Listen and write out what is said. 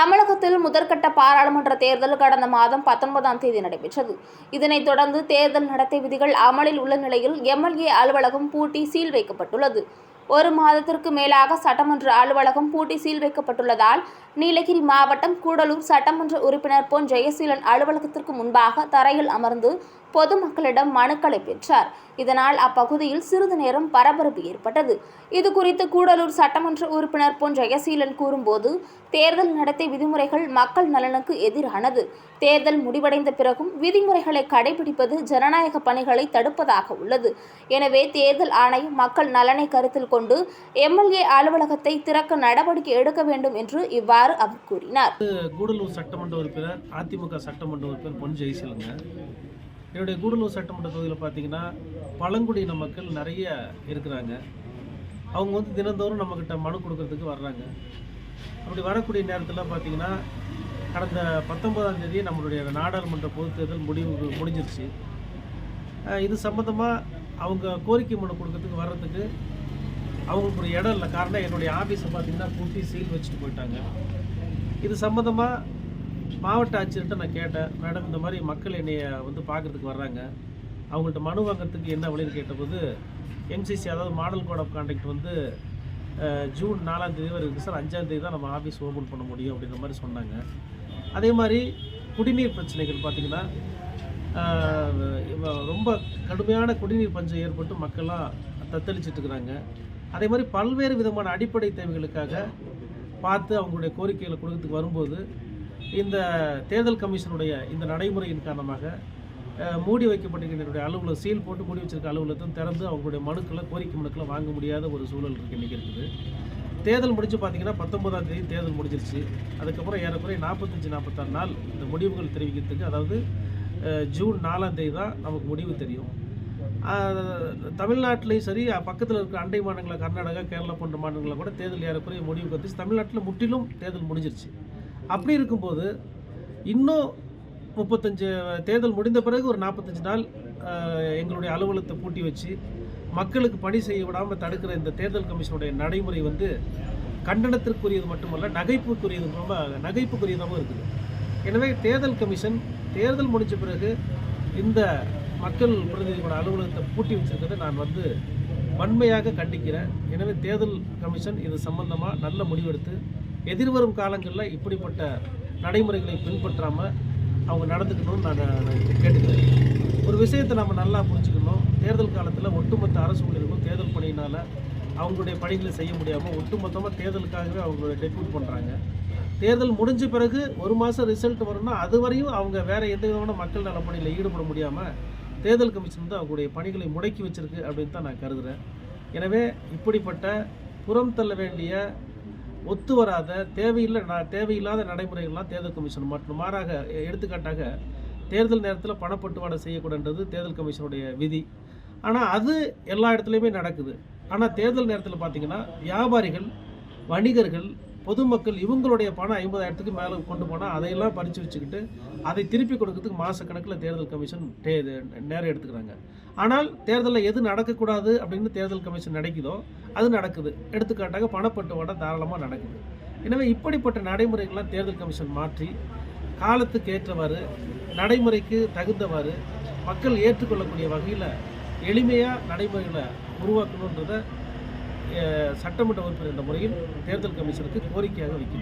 தமிழகத்தில் முதற்கட்ட பாராளுமன்ற தேர்தல் கடந்த மாதம் பத்தொன்பதாம் தேதி நடைபெற்றது. இதனைத் தொடர்ந்து தேர்தல் நடத்தை விதிகள் அமலில் உள்ள நிலையில் எம்எல்ஏ அலுவலகம் பூட்டி சீல் வைக்கப்பட்டுள்ளது. ஒரு மாதத்திற்கு மேலாக சட்டமன்ற அலுவலகம் பூட்டி சீல் வைக்கப்பட்டுள்ளதால் நீலகிரி மாவட்டம் கூடலூர் சட்டமன்ற உறுப்பினர் பொன் ஜெயசீலன் அலுவலகத்திற்கு முன்பாக தரையில் அமர்ந்து பொதுமக்களிடம் மனுக்களை பெற்றார். இதனால் அப்பகுதியில் சிறிது நேரம் பரபரப்பு ஏற்பட்டது. இது குறித்து கூடலூர் சட்டமன்ற உறுப்பினர் பொன் ஜெயசீலன் கூறும்போது தேர்தல் நடத்தை விதிமுறைகள் மக்கள் நலனுக்கு எதிரானது. தேர்தல் முடிவடைந்த பிறகும் விதிமுறைகளை கடைபிடிப்பது ஜனநாயக பணிகளை தடுப்பதாக உள்ளது. எனவே தேர்தல் ஆணையம் மக்கள் நலனை கருத்தில் கொண்டு எம்எல்ஏ அலுவலகத்தை திறக்க நடவடிக்கை எடுக்க வேண்டும் என்று இவ்வாறு அவர் கூறினார். கூடலூர் சட்டமன்ற உறுப்பினர் அதிமுக சட்டமன்ற உறுப்பினர் பொன் ஜெயசீலன் என்னுடைய கூடலூர் சட்டமன்ற தொகுதியில் பார்த்தீங்கன்னா பழங்குடியின மக்கள் நிறைய இருக்கிறாங்க. அவங்க வந்து தினந்தோறும் நம்மக்கிட்ட மனு கொடுக்கறதுக்கு வர்றாங்க. அப்படி வரக்கூடிய நேரத்தில் பார்த்தீங்கன்னா கடந்த பத்தொன்பதாம் தேதி நம்மளுடைய நாடாளுமன்ற பொதுத் தேர்தல் முடிவு முடிஞ்சிருச்சு. இது சம்மந்தமாக அவங்க கோரிக்கை மனு கொடுக்கறதுக்கு வர்றதுக்கு அவங்களுக்கு ஒரு இடம் இல்லை. காரணம் என்னுடைய ஆஃபீஸை பார்த்தீங்கன்னா பூட்டி சீல் வச்சுட்டு போயிட்டாங்க. இது சம்மந்தமாக மாவட்ட ஆட்சியர்கிட்ட நான் கேட்டேன் மேடம் இந்த மாதிரி மக்கள் என்னைய வந்து பார்க்கறதுக்கு வர்றாங்க. அவங்கள்ட்ட மனு வாங்குறதுக்கு என்ன வழின்னு கேட்டபோது எம்சிசி அதாவது மாடல் கோட் ஆஃப் கான்டாக்ட் வந்து ஜூன் நாலாம் தேதி வரை இருக்குது சார். அஞ்சாம் தேதி தான் நம்ம ஆஃபீஸ் ஓப்பன் பண்ண முடியும் அப்படின்ற மாதிரி சொன்னாங்க. அதே மாதிரி குடிநீர் பிரச்சனைகள் பார்த்திங்கன்னா ரொம்ப கடுமையான குடிநீர் பஞ்சம் ஏற்பட்டு மக்கள்லாம் தத்தளிச்சிட்ருக்குறாங்க அதே மாதிரி பல்வேறு விதமான அடிப்படை தேவைகளுக்காக பார்த்து அவங்களுடைய கோரிக்கைகளை கொடுக்கறதுக்கு வரும்போது இந்த தேர்தல் கமிஷனுடைய இந்த நடைமுறையின் காரணமாக மூடி வைக்கப்பட்டிருக்கிற என்னுடைய அலுவலகம் சீல் போட்டு மூடி வச்சிருக்க அலுவலகத்தையும் திறந்து அவங்களுடைய மனுக்களை கோரிக்கை மனுக்களை வாங்க முடியாத ஒரு சூழல் இருக்கு இன்றைக்கி இருக்குது. தேர்தல் முடிஞ்சு பார்த்தீங்கன்னா பத்தொன்பதாம் தேதி தேர்தல் முடிஞ்சிருச்சு. அதுக்கப்புறம் ஏறக்குறைய நாற்பத்தஞ்சு நாற்பத்தாறு நாள் இந்த முடிவுகள் தெரிவிக்கிறதுக்கு அதாவது ஜூன் நாலாம் தேதி தான் நமக்கு முடிவு தெரியும். தமிழ்நாட்டிலையும் சரி பக்கத்தில் இருக்கிற அண்டை மாநிலங்கள கர்நாடகா கேரளா போன்ற மாநிலங்களில் கூட தேர்தல் ஏறக்குறைய முடிவு வந்துச்சு தமிழ்நாட்டில் முற்றிலும் தேர்தல் முடிஞ்சிருச்சு. அப்படி இருக்கும்போது இன்னும் முப்பத்தஞ்சு தேர்தல் முடிந்த பிறகு ஒரு நாற்பத்தஞ்சு நாள் எங்களுடைய அலுவலகத்தை பூட்டி வச்சு மக்களுக்கு பணி செய்ய விடாமல் தடுக்கிற இந்த தேர்தல் கமிஷனுடைய நடைமுறை வந்து கண்டனத்திற்குரியது மட்டுமல்ல நகைப்புக்குரியது ரொம்ப நகைப்புக்குரியதாகவும் இருக்குது. எனவே தேர்தல் கமிஷன் தேர்தல் முடிஞ்ச பிறகு இந்த மக்கள் பிரதிநிதிகளோட அலுவலகத்தை பூட்டி வச்சிருக்கிறத நான் வந்து வன்மையாக கண்டிக்கிறேன். எனவே தேர்தல் கமிஷன் இது சம்பந்தமாக நல்ல முடிவெடுத்து எதிர்வரும் காலங்களில் இப்படிப்பட்ட நடைமுறைகளை பின்பற்றாமல் அவங்க நடந்துக்கணும்னு நான் கேட்டுக்கிறேன். ஒரு விஷயத்தை நம்ம நல்லா புரிஞ்சுக்கணும். தேர்தல் காலத்தில் ஒட்டுமொத்த அரசு ஊழியர்களும் தேர்தல் பணியினால் அவங்களுடைய பணிகளை செய்ய முடியாமல் ஒட்டுமொத்தமாக தேர்தலுக்காகவே அவங்கள டெபியூட் பண்ணுறாங்க தேர்தல் முடிஞ்ச பிறகு ஒரு மாதம் ரிசல்ட் வரும்னா அது வரையும் அவங்க வேறு எந்த விதமான மக்கள் நலப்பணியில் ஈடுபட முடியாமல் தேர்தல் கமிஷன் வந்து அவங்களுடைய பணிகளை முடக்கி வச்சிருக்கு அப்படின்னு தான் நான் கருதுகிறேன் எனவே இப்படிப்பட்ட புறம் தள்ள வேண்டிய ஒத்து வராத தேவையில்லை நான் தேவையில்லாத நடைமுறைகள்லாம் தேர்தல் கமிஷன் மற்றும் மாறாக எடுத்துக்காட்டாக தேர்தல் நேரத்தில் பணப்பட்டுவாடை செய்யக்கூடாதுன்றது தேர்தல் கமிஷனுடைய விதி. ஆனால் அது எல்லா இடத்துலையுமே நடக்குது. ஆனால் தேர்தல் நேரத்தில் பார்த்திங்கன்னா வியாபாரிகள் வணிகர்கள் பொதுமக்கள் இவங்களுடைய பணம் ஐம்பதாயிரத்துக்கு மேலே கொண்டு போனால் அதையெல்லாம் பறித்து வச்சுக்கிட்டு அதை திருப்பி கொடுக்கறதுக்கு மாதக்கணக்கில் தேர்தல் கமிஷன் டே நேரம் எடுத்துக்கிறாங்க. ஆனால் தேர்தலில் எது நடக்கக்கூடாது அப்படின்னு தேர்தல் கமிஷன் நடக்குதோ அது நடக்குது. எடுத்துக்காட்டாக பணப்பட்டுவாடை தாராளமாக நடக்குது. எனவே இப்படிப்பட்ட நடைமுறைகள்லாம் தேர்தல் கமிஷன் மாற்றி காலத்துக்கு ஏற்றவாறு நடைமுறைக்கு தகுந்தவாறு மக்கள் ஏற்றுக்கொள்ளக்கூடிய வகையில் எளிமையாக நடைமுறைகளை உருவாக்கணுன்றதை சட்டமன்ற உறுப்பினர் என்ற முறையில் தேர்தல் கமிஷனுக்கு கோரிக்கையாக வைக்கிறேன்